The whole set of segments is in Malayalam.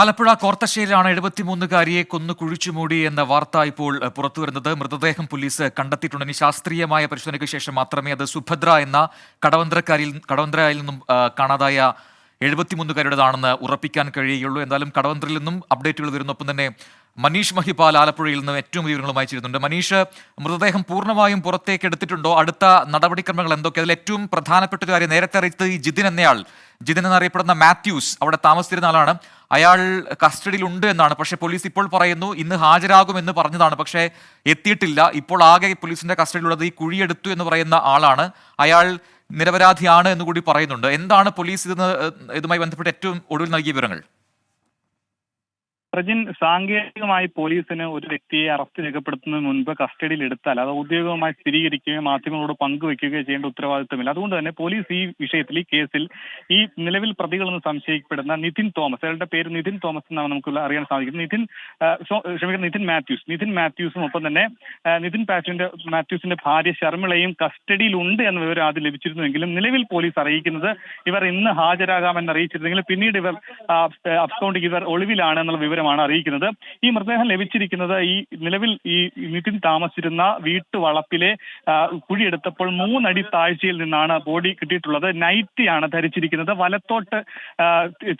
ആലപ്പുഴ കോർത്തശ്ശേരിയിലാണ് എഴുപത്തിമൂന്നുകാരിയെ കൊന്നു കുഴിച്ചുമൂടി എന്ന വാർത്ത ഇപ്പോൾ പുറത്തുവരുന്നത് മൃതദേഹം പോലീസ് കണ്ടെത്തിയിട്ടുണ്ട്. ഇനി ശാസ്ത്രീയമായ പരിശോധനയ്ക്ക് ശേഷം മാത്രമേ അത് സുഭദ്ര എന്ന കടവന്ത്രക്കാരിൽ കടവന്ത്രയിൽ നിന്നും കാണാതായ എഴുപത്തിമൂന്നുകാരുടേതാണെന്ന് ഉറപ്പിക്കാൻ കഴിയുകയുള്ളൂ എന്തായാലും കടവന്ത്രയിൽ നിന്നും അപ്ഡേറ്റുകൾ വരുന്നൊപ്പം തന്നെ മനീഷ് മഹിപാൽ ആലപ്പുഴയിൽ നിന്ന് ഏറ്റവും വിവരങ്ങളുമായി ചേരുന്നുണ്ട് മനീഷ് മൃതദേഹം പൂർണമായും പുറത്തേക്ക് എടുത്തിട്ടുണ്ടോ? അടുത്ത നടപടിക്രമങ്ങൾ എന്തൊക്കെ? അതിൽ ഏറ്റവും പ്രധാനപ്പെട്ട ഒരു കാര്യം നേരത്തെ അറിയിച്ചത് ഈ ജിതിൻ എന്നയാൾ. ജിതിൻ എന്നറിയപ്പെടുന്ന മാത്യൂസ് അവിടെ താമസിച്ചിരുന്ന ആളാണ്. അയാൾ കസ്റ്റഡിയിൽ ഉണ്ട് എന്നാണ്. പക്ഷേ പോലീസ് ഇപ്പോൾ പറയുന്നു ഇന്ന് ഹാജരാകുമെന്ന് പറഞ്ഞതാണ്. പക്ഷേ എത്തിയിട്ടില്ല. ഇപ്പോൾ ആകെ പോലീസിന്റെ കസ്റ്റഡിയിലുള്ളത് ഈ കുഴിയെടുത്തു എന്ന് പറയുന്ന ആളാണ്. അയാൾ നിരപരാധിയാണ് എന്ന് കൂടി പറയുന്നുണ്ട്. എന്താണ് പോലീസ് ഇതുമായി ബന്ധപ്പെട്ട് ഏറ്റവും ഒടുവിൽ നൽകിയ വിവരങ്ങൾ? പ്രജിൻ സാങ്കേതികമായി പോലീസിന് ഒരു വ്യക്തിയെ അറസ്റ്റ് രേഖപ്പെടുത്തുന്നതിന് മുൻപ് കസ്റ്റഡിയിൽ എടുത്താൽ അത് ഔദ്യോഗികമായി സ്ഥിരീകരിക്കുകയോ മാധ്യമങ്ങളോട് പങ്കുവെക്കുകയോ ചെയ്യേണ്ട ഉത്തരവാദിത്തമില്ല അതുകൊണ്ട് തന്നെ പോലീസ് ഈ വിഷയത്തിൽ ഈ കേസിൽ ഈ നിലവിൽ പ്രതികളെന്ന് സംശയിക്കപ്പെടുന്ന നിതിൻ തോമസ് അയാളുടെ പേര് നിതിൻ തോമസ് എന്നാണ് നമുക്ക് അറിയാൻ സാധിക്കുന്നത്. നിതിൻ ക്ഷമിക്കണം നിതിൻ മാത്യൂസ്. നിതിൻ മാത്യൂസിനൊപ്പം തന്നെ നിതിൻ പാറ്റുവിന്റെ മാത്യൂസിന്റെ ഭാര്യ ശർമിളയും കസ്റ്റഡിയിൽ ഉണ്ട് എന്ന വിവരം ആദ്യം ലഭിച്ചിരുന്നുവെങ്കിലും നിലവിൽ പോലീസ് അറിയിക്കുന്നത് ഇവർ ഇന്ന് ഹാജരാകാമെന്ന് അറിയിച്ചിരുന്നെങ്കിലും പിന്നീട് ഇവർ അക്കൗണ്ടിൽ ഇവർ ഒളിവിലാണ് എന്നുള്ള വിവരമാണ് അറിയിക്കുന്നത്. ഈ മൃതദേഹം ലഭിച്ചിരിക്കുന്നത് ഈ നിലവിൽ ഈ നിതിൻ താമസിച്ചിരുന്ന വീട്ടുവളപ്പിലെ കുഴിയെടുത്തപ്പോൾ മൂന്നടി താഴ്ചയിൽ നിന്നാണ് ബോഡി കിട്ടിയിട്ടുള്ളത്. നൈറ്റിയാണ് ധരിച്ചിരിക്കുന്നത്. വലത്തോട്ട്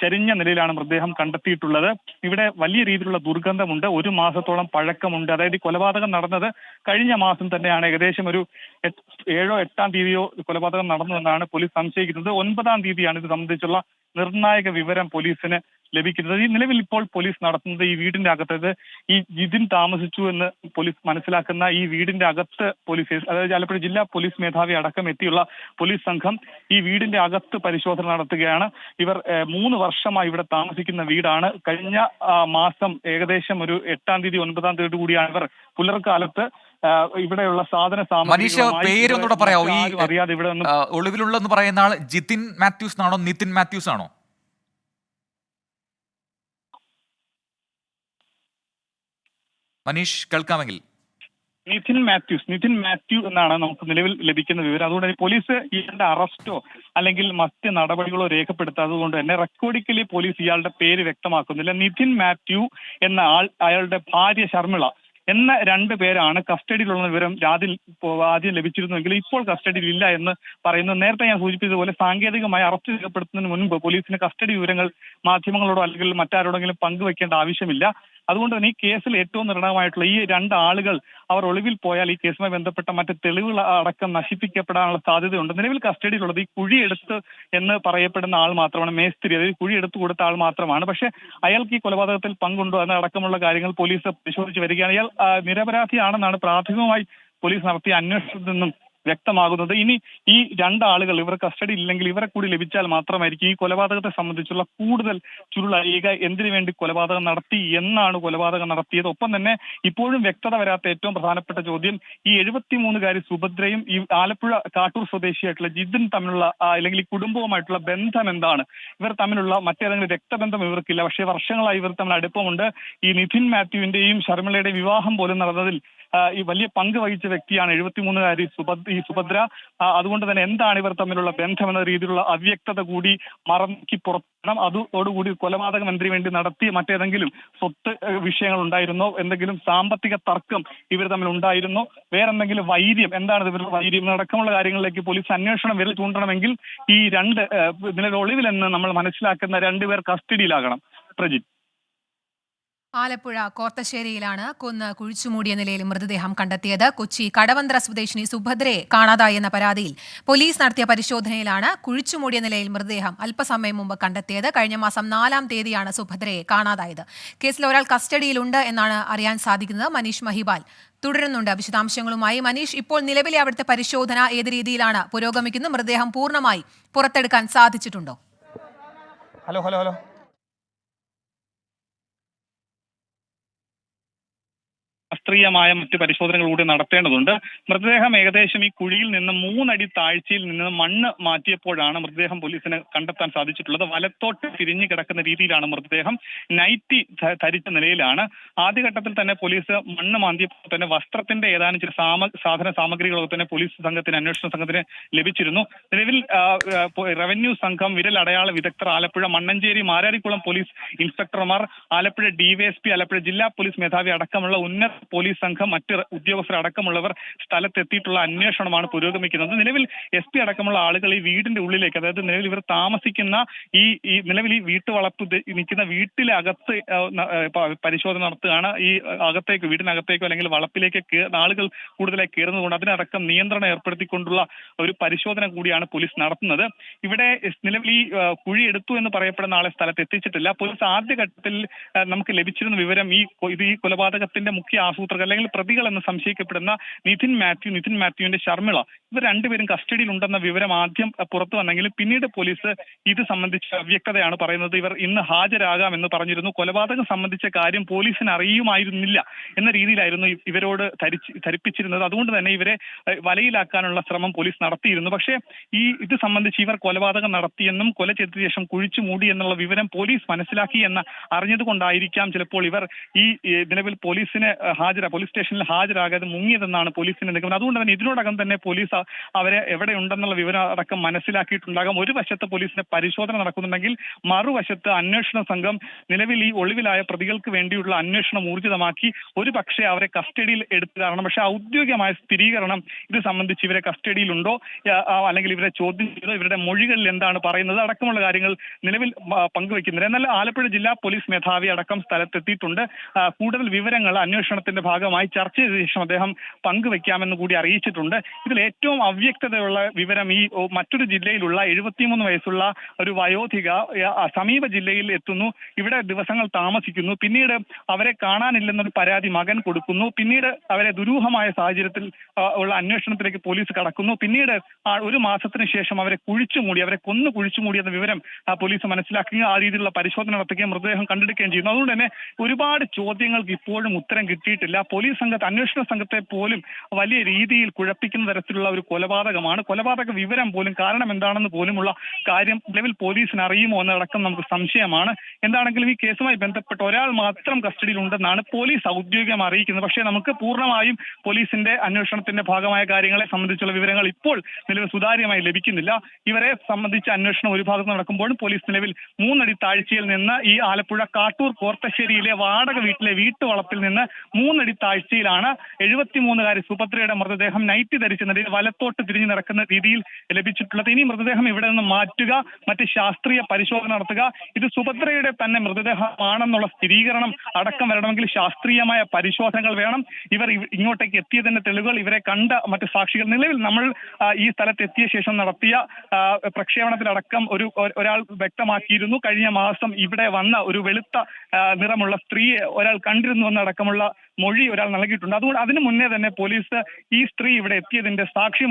ചരിഞ്ഞ നിലയിലാണ് മൃതദേഹം കണ്ടെത്തിയിട്ടുള്ളത്. ഇവിടെ വലിയ രീതിയിലുള്ള ദുർഗന്ധമുണ്ട്. ഒരു മാസത്തോളം പഴക്കമുണ്ട്. അതായത് ഈ കൊലപാതകം നടന്നത് കഴിഞ്ഞ മാസം തന്നെയാണ്. ഏകദേശം ഒരു ഏഴോ എട്ടാം തീയതിയോ കൊലപാതകം നടന്നു എന്നാണ് പോലീസ് സംശയിക്കുന്നത്. ഒൻപതാം തീയതിയാണ് ഇത് സംബന്ധിച്ചുള്ള നിർണായക വിവരം പോലീസിന് ലഭിക്കുന്നത്. ഈ നിലവിൽ ഇപ്പോൾ പോലീസ് നടത്തുന്നത് ഈ വീടിന്റെ അകത്തത് ഈ ജിതിൻ താമസിച്ചു എന്ന് പോലീസ് മനസ്സിലാക്കുന്ന ഈ വീടിന്റെ അകത്ത് പോലീസ് അതായത് ആലപ്പുഴ ജില്ലാ പോലീസ് മേധാവി അടക്കം എത്തിയുള്ള പോലീസ് സംഘം ഈ വീടിന്റെ അകത്ത് പരിശോധന നടത്തുകയാണ്. ഇവർ മൂന്ന് വർഷമായി ഇവിടെ താമസിക്കുന്ന വീടാണ്. കഴിഞ്ഞ മാസം ഏകദേശം ഒരു എട്ടാം തീയതി ഒൻപതാം തീയതി കൂടിയാണ് ഇവർ പുലർക്കാലത്ത് ഇവിടെയുള്ള സാധന സാമഗ്രികളുമായി അറിയാതെ ഇവിടെ ഒളിവിലുള്ള ഒളിവിലുള്ളെന്ന് പറയുന്ന ആൾ ജിതിൻ മാത്യൂസ് ആണോ നിതിൻ മാത്യൂസ് ആണോ? മനീഷ് കേൾക്കാമെങ്കിൽ. നിതിൻ മാത്യൂസ് നിതിൻ മാത്യു എന്നാണ് നമുക്ക് നിലവിൽ ലഭിക്കുന്ന വിവരം. അതുകൊണ്ട് പോലീസ് ഇയാളുടെ അറസ്റ്റോ അല്ലെങ്കിൽ മറ്റ് നടപടികളോ രേഖപ്പെടുത്താത്തത് കൊണ്ട് തന്നെ റെക്കോർഡിക്കലി പോലീസ് ഇയാളുടെ പേര് വ്യക്തമാക്കുന്നില്ല. നിതിൻ മാത്യു എന്ന ആൾ അയാളുടെ ഭാര്യ ശർമിള എന്ന രണ്ട് പേരാണ് കസ്റ്റഡിയിലുള്ള വിവരം ആദ്യം ആദ്യം ലഭിച്ചിരുന്നുവെങ്കിൽ ഇപ്പോൾ കസ്റ്റഡിയിൽ ഇല്ല എന്ന് പറയുന്നു. നേരത്തെ ഞാൻ സൂചിപ്പിച്ചതുപോലെ സാങ്കേതികമായി അറസ്റ്റ് രേഖപ്പെടുത്തുന്നതിന് മുൻപ് പോലീസിന് കസ്റ്റഡി വിവരങ്ങൾ മാധ്യമങ്ങളോടോ അല്ലെങ്കിൽ മറ്റാരോടെങ്കിലും പങ്കുവെക്കേണ്ട ആവശ്യമില്ല. അതുകൊണ്ട് തന്നെ ഈ കേസിൽ ഏറ്റവും നിർണായകമായിട്ടുള്ള ഈ രണ്ട് ആളുകൾ അവർ ഒളിവിൽ പോയാൽ ഈ കേസുമായി ബന്ധപ്പെട്ട മറ്റ് തെളിവുകൾ അടക്കം നശിപ്പിക്കപ്പെടാനുള്ള സാധ്യതയുണ്ട്. നിലവിൽ കസ്റ്റഡിയിലുള്ളത് ഈ കുഴി കുഴിയെടുത്ത് എന്ന് പറയപ്പെടുന്ന ആൾ മാത്രമാണ് മേസ്ത്രി. അതായത് കുഴി എടുത്തു കൊടുത്ത ആൾ മാത്രമാണ്. പക്ഷേ അയാൾക്ക് ഈ കൊലപാതകത്തിൽ പങ്കുണ്ടോ എന്നടക്കമുള്ള കാര്യങ്ങൾ പോലീസ് പരിശോധിച്ച് വരികയാണ്. അയാൾ നിരപരാധിയാണെന്നാണ് പ്രാഥമികമായി പോലീസ് നടത്തിയ അന്വേഷണത്തിൽ നിന്നും വ്യക്തമാകുന്നത്. ഇനി ഈ രണ്ടാളുകൾ ഇവർ കസ്റ്റഡി ഇല്ലെങ്കിൽ ഇവരെ കൂടി ലഭിച്ചാൽ മാത്രമായിരിക്കും ഈ കൊലപാതകത്തെ സംബന്ധിച്ചുള്ള കൂടുതൽ ചുരുളറിയുക എന്തിനു വേണ്ടി കൊലപാതകം നടത്തി എന്നാണ് കൊലപാതകം നടത്തിയത്. ഒപ്പം തന്നെ ഇപ്പോഴും വ്യക്തത വരാത്ത ഏറ്റവും പ്രധാനപ്പെട്ട ചോദ്യം ഈ എഴുപത്തിമൂന്നുകാരി സുഭദ്രയും ഈ ആലപ്പുഴ കാട്ടൂർ സ്വദേശിയായിട്ടുള്ള ജിതിൻ തമ്മിലുള്ള അല്ലെങ്കിൽ ഈ കുടുംബവുമായിട്ടുള്ള ബന്ധം എന്താണ്? ഇവർ തമ്മിലുള്ള മറ്റേതെങ്കിലും രക്തബന്ധം ഇവർക്കില്ല. പക്ഷേ വർഷങ്ങളായി ഇവർ തമ്മിൽ അടുപ്പമുണ്ട്. ഈ നിധിൻ മാത്യുവിന്റെയും ശർമിളയുടെയും വിവാഹം പോലും നടന്നതിൽ ഈ വലിയ പങ്ക് വഹിച്ച വ്യക്തിയാണ് എഴുപത്തിമൂന്നുകാരി സുഭദ്ര ഈ സുഭദ്ര. അതുകൊണ്ട് തന്നെ എന്താണ് ഇവർ തമ്മിലുള്ള ബന്ധം എന്ന രീതിയിലുള്ള അവ്യക്തത കൂടി മറക്കി പുറത്തണം അതോടുകൂടി കൊലപാതകം മന്ത്രി വേണ്ടി നടത്തിയ മറ്റേതെങ്കിലും സ്വത്ത് വിഷയങ്ങൾ ഉണ്ടായിരുന്നോ? എന്തെങ്കിലും സാമ്പത്തിക തർക്കം ഇവർ തമ്മിൽ ഉണ്ടായിരുന്നോ? വേറെന്തെങ്കിലും വൈര്യം? എന്താണ് ഇവരുടെ വൈര്യം? അടക്കമുള്ള കാര്യങ്ങളിലേക്ക് പോലീസ് അന്വേഷണം വിരൽ ചൂണ്ടണമെങ്കിൽ ഈ രണ്ട് നിലവിൽ ഒളിവിലെന്ന് നമ്മൾ മനസ്സിലാക്കുന്ന രണ്ടുപേർ കസ്റ്റഡിയിലാകണം. പ്രജിത്ത് ആലപ്പുഴ കോർത്തശ്ശേരിയിലാണ് കൊന്ന് കുഴിച്ചുമൂടിയ നിലയിൽ മൃതദേഹം കണ്ടെത്തിയത്. കൊച്ചി കടവന്ത്ര സ്വദേശിനി സുഭദ്രയെ കാണാതായെന്ന പരാതിയിൽ പോലീസ് നടത്തിയ പരിശോധനയിലാണ് കുഴിച്ചുമൂടിയ നിലയിൽ മൃതദേഹം അല്പസമയം മുമ്പ് കണ്ടെത്തിയത്. കഴിഞ്ഞ മാസം നാലാം തീയതിയാണ് സുഭദ്രയെ കാണാതായത്. കേസിൽ ഒരാൾ കസ്റ്റഡിയിലുണ്ട് എന്നാണ് അറിയാൻ സാധിക്കുന്നത്. മനീഷ് മഹിബാൽ തുടരുന്നുണ്ട് വിശദാംശങ്ങളുമായി. മനീഷ് ഇപ്പോൾ നിലവിലെ അവിടുത്തെ പരിശോധന ഏത് രീതിയിലാണ് പുരോഗമിക്കുന്നത്? മൃതദേഹം പൂർണമായി പുറത്തെടുക്കാൻ സാധിച്ചിട്ടുണ്ടോ? Hello hello hello. ശാസ്ത്രീയമായ മറ്റ് പരിശോധനകൾ കൂടി നടത്തേണ്ടതുണ്ട്. മൃതദേഹം ഏകദേശം ഈ കുഴിയിൽ നിന്ന് മൂന്നടി താഴ്ചയിൽ നിന്ന് മണ്ണ് മാറ്റിയപ്പോഴാണ് മൃതദേഹം പോലീസിന് കണ്ടെത്താൻ സാധിച്ചിട്ടുള്ളത്. വലത്തോട്ട് തിരിഞ്ഞു കിടക്കുന്ന രീതിയിലാണ് മൃതദേഹം. നൈറ്റി ധരിച്ച നിലയിലാണ്. ആദ്യഘട്ടത്തിൽ തന്നെ പോലീസ് മണ്ണ് മാന്തിയപ്പോൾ തന്നെ വസ്ത്രത്തിന്റെ ഏതാനും ചില സാമ സാധന സാമഗ്രികളൊക്കെ തന്നെ പോലീസ് സംഘത്തിന് അന്വേഷണ സംഘത്തിന് ലഭിച്ചിരുന്നു. നിലവിൽ റവന്യൂ സംഘം വിരൽ അടയാള വിദഗ്ധർ ആലപ്പുഴ മണ്ണഞ്ചേരി മാരാരിക്കുളം പോലീസ് ഇൻസ്പെക്ടർമാർ ആലപ്പുഴ ഡിവൈഎസ്പി ആലപ്പുഴ ജില്ലാ പോലീസ് മേധാവി അടക്കമുള്ള ഉന്നത പോലീസ് സംഘം മറ്റ് ഉദ്യോഗസ്ഥർ അടക്കമുള്ളവർ സ്ഥലത്തെത്തിയിട്ടുള്ള അന്വേഷണമാണ് പുരോഗമിക്കുന്നത്. നിലവിൽ എസ് പി അടക്കമുള്ള ആളുകൾ ഈ വീടിന്റെ ഉള്ളിലേക്ക് അതായത് നിലവിൽ ഇവർ താമസിക്കുന്ന ഈ ഈ നിലവിൽ ഈ വീട്ടുവളപ്പ് ഇത് നിൽക്കുന്ന വീട്ടിലെ അകത്ത് പരിശോധന നടത്തുകയാണ്. ഈ അകത്തേക്ക് വീടിനകത്തേക്കോ അല്ലെങ്കിൽ വളപ്പിലേക്ക് ആളുകൾ കൂടുതലായി കയറുന്നതുകൊണ്ട് അതിനടക്കം നിയന്ത്രണം ഏർപ്പെടുത്തിക്കൊണ്ടുള്ള ഒരു പരിശോധന കൂടിയാണ് പോലീസ് നടത്തുന്നത്. ഇവിടെ നിലവിൽ ഈ കുഴി എടുത്തു എന്ന് പറയപ്പെടുന്ന ആളെ സ്ഥലത്ത് എത്തിച്ചിട്ടില്ല പോലീസ് ആദ്യഘട്ടത്തിൽ നമുക്ക് ലഭിച്ചിരുന്ന വിവരം ഈ ഇത് ഈ കൊലപാതകത്തിന്റെ മുഖ്യ ആസൂത്രകർ അല്ലെങ്കിൽ പ്രതികൾ എന്ന് സംശയിക്കപ്പെടുന്ന നിതിൻ മാത്യു നിതിൻ മാത്യുവിന്റെ ശർമിള ഇവർ രണ്ടുപേരും കസ്റ്റഡിയിൽ ഉണ്ടെന്ന വിവരം ആദ്യം പുറത്തു വന്നെങ്കിലും പിന്നീട് പോലീസ് ഇത് സംബന്ധിച്ച അവ്യക്തതയാണ് പറയുന്നത്. ഇവർ ഇന്ന് ഹാജരാകാം എന്ന് പറഞ്ഞിരുന്നു. കൊലപാതകം സംബന്ധിച്ച കാര്യം പോലീസിന് അറിയുമായിരുന്നില്ല എന്ന രീതിയിലായിരുന്നു ഇവരോട് ധരിച്ച് ധരിപ്പിച്ചിരുന്നത്. അതുകൊണ്ട് തന്നെ ഇവരെ വലയിലാക്കാനുള്ള ശ്രമം പോലീസ് നടത്തിയിരുന്നു. പക്ഷേ ഈ ഇത് സംബന്ധിച്ച് ഇവർ കൊലപാതകം നടത്തിയെന്നും കൊല ചെയ്ത ശേഷം കുഴിച്ചു മൂടി എന്നുള്ള വിവരം പോലീസ് മനസ്സിലാക്കി എന്ന് അറിഞ്ഞതുകൊണ്ടായിരിക്കാം ചിലപ്പോൾ ഇവർ ഈ നിലവിൽ പോലീസിന് ഹാജരാ പോലീസ് സ്റ്റേഷനിൽ ഹാജരാകാതെ മുങ്ങിയതെന്നാണ് പോലീസിന്റെ നിഗമനം. അതുകൊണ്ട് തന്നെ ഇതിനോടകം തന്നെ പോലീസ് അവരെ എവിടെ ഉണ്ടെന്നുള്ള വിവരം അടക്കം മനസ്സിലാക്കിയിട്ടുണ്ടാകാം. ഒരു വശത്ത് പോലീസിന്റെ പരിശോധന നടക്കുന്നുണ്ടെങ്കിൽ മറുവശത്ത് അന്വേഷണ സംഘം നിലവിൽ ഈ ഒളിവിലായ പ്രതികൾക്ക് വേണ്ടിയുള്ള അന്വേഷണം ഊർജിതമാക്കി ഒരു പക്ഷേ അവരെ കസ്റ്റഡിയിൽ എടുത്തു കാരണം പക്ഷേ ഔദ്യോഗികമായ സ്ഥിരീകരണം ഇത് സംബന്ധിച്ച് ഇവരെ കസ്റ്റഡിയിലുണ്ടോ? അല്ലെങ്കിൽ ഇവരെ ചോദ്യം ചെയ്തോ? ഇവരുടെ മൊഴികളിൽ എന്താണ് പറയുന്നത്? അടക്കമുള്ള കാര്യങ്ങൾ നിലവിൽ പങ്കുവെക്കുന്നില്ല എന്നാൽ ആലപ്പുഴ ജില്ലാ പോലീസ് മേധാവി അടക്കം സ്ഥലത്തെത്തിയിട്ടുണ്ട്. കൂടുതൽ വിവരങ്ങൾ അന്വേഷണത്തിന്റെ ഭാഗമായി ചർച്ച ചെയ്ത ശേഷം അദ്ദേഹം പങ്കുവെക്കാമെന്ന് കൂടി അറിയിച്ചിട്ടുണ്ട്. ഇതിൽ ഏറ്റവും അവ്യക്തതയുള്ള വിവരം ഈ മറ്റൊരു ജില്ലയിലുള്ള എഴുപത്തിമൂന്ന് വയസ്സുള്ള ഒരു വയോധിക സമീപ ജില്ലയിൽ എത്തുന്നു. ഇവിടെ ദിവസങ്ങൾ താമസിക്കുന്നു. പിന്നീട് അവരെ കാണാനില്ലെന്നൊരു പരാതി മകൻ കൊടുക്കുന്നു. പിന്നീട് അവരെ ദുരൂഹമായ സാഹചര്യത്തിൽ ഉള്ള അന്വേഷണത്തിലേക്ക് പോലീസ് കടക്കുന്നു. പിന്നീട് ഒരു മാസത്തിന് ശേഷം അവരെ കുഴിച്ചു മൂടി അവരെ കൊന്നു കുഴിച്ചു മൂടി എന്ന വിവരം പോലീസ് മനസ്സിലാക്കുകയും ആ രീതിയിലുള്ള പരിശോധന നടത്തുകയും മൃതദേഹം കണ്ടെടുക്കുകയും ചെയ്യുന്നു. അതുകൊണ്ട് തന്നെ ഒരുപാട് ചോദ്യങ്ങൾക്ക് ഇപ്പോഴും ഉത്തരം കിട്ടിയിട്ടില്ല. പോലീസ് സംഘത്തെ അന്വേഷണ സംഘത്തെ പോലും വലിയ രീതിയിൽ കുഴപ്പിക്കുന്ന തരത്തിലുള്ള ഒരു കൊലപാതകമാണ്. കൊലപാതക വിവരം പോലും കാരണം എന്താണെന്ന് പോലുമുള്ള കാര്യം നിലവിൽ പോലീസിന് അറിയുമോ എന്നടക്കം നമുക്ക് സംശയമാണ്. എന്താണെങ്കിലും ഈ കേസുമായി ബന്ധപ്പെട്ട് ഒരാൾ മാത്രം കസ്റ്റഡിയിലുണ്ടെന്നാണ് പോലീസ് ഔദ്യോഗികം അറിയിക്കുന്നത്. പക്ഷേ നമുക്ക് പൂർണമായും പോലീസിന്റെ അന്വേഷണത്തിന്റെ ഭാഗമായ കാര്യങ്ങളെ സംബന്ധിച്ചുള്ള വിവരങ്ങൾ ഇപ്പോൾ നിലവിൽ സുതാര്യമായി ലഭിക്കുന്നില്ല. ഇവരെ സംബന്ധിച്ച അന്വേഷണം ഒരു ഭാഗത്ത് നടക്കുമ്പോഴും പോലീസ് നിലവിൽ മൂന്നടി താഴ്ചയിൽ നിന്ന് ഈ ആലപ്പുഴ കാട്ടൂർ കോർത്തശ്ശേരിയിലെ വാടക വീട്ടിലെ വീട്ടുവളപ്പിൽ നിന്ന് മൂന്നടി താഴ്ചയിലാണ് എഴുപത്തിമൂന്നുകാരി സുഭദ്രയുടെ മൃതദേഹം നൈറ്റി ധരിച്ച നിലയിൽ വലത്തോട്ട് തിരിഞ്ഞു നടക്കുന്ന രീതിയിൽ ലഭിച്ചിട്ടുള്ളത്. ഇനി മൃതദേഹം ഇവിടെ നിന്ന് മാറ്റുക മറ്റ് ശാസ്ത്രീയ പരിശോധന നടത്തുക. ഇത് സുഭദ്രയുടെ തന്നെ മൃതദേഹമാണെന്നുള്ള സ്ഥിരീകരണം അടക്കം വരണമെങ്കിൽ ശാസ്ത്രീയമായ പരിശോധനകൾ വേണം. ഇവർ ഇവ- ഇങ്ങോട്ടേക്ക് എത്തിയതിന്റെ തെളിവുകൾ ഇവരെ കണ്ട മറ്റ് സാക്ഷികൾ. നിലവിൽ നമ്മൾ ഈ സ്ഥലത്ത് എത്തിയ ശേഷം നടത്തിയ പ്രക്ഷേപണത്തിലടക്കം ഒരു ഒരാൾ വ്യക്തമാക്കിയിരുന്നു. കഴിഞ്ഞ മാസം ഇവിടെ വന്ന ഒരു വെളുത്ത നിറമുള്ള സ്ത്രീയെ ഒരാൾ കണ്ടിരുന്നു എന്നടക്കമുള്ള മൊഴി ഒരാൾ നൽകിയിട്ടുണ്ട്. അതുകൊണ്ട് അതിനു മുന്നേ തന്നെ പോലീസ് ഈ സ്ത്രീ ഇവിടെ എത്തിയതിന്റെ സാക്ഷി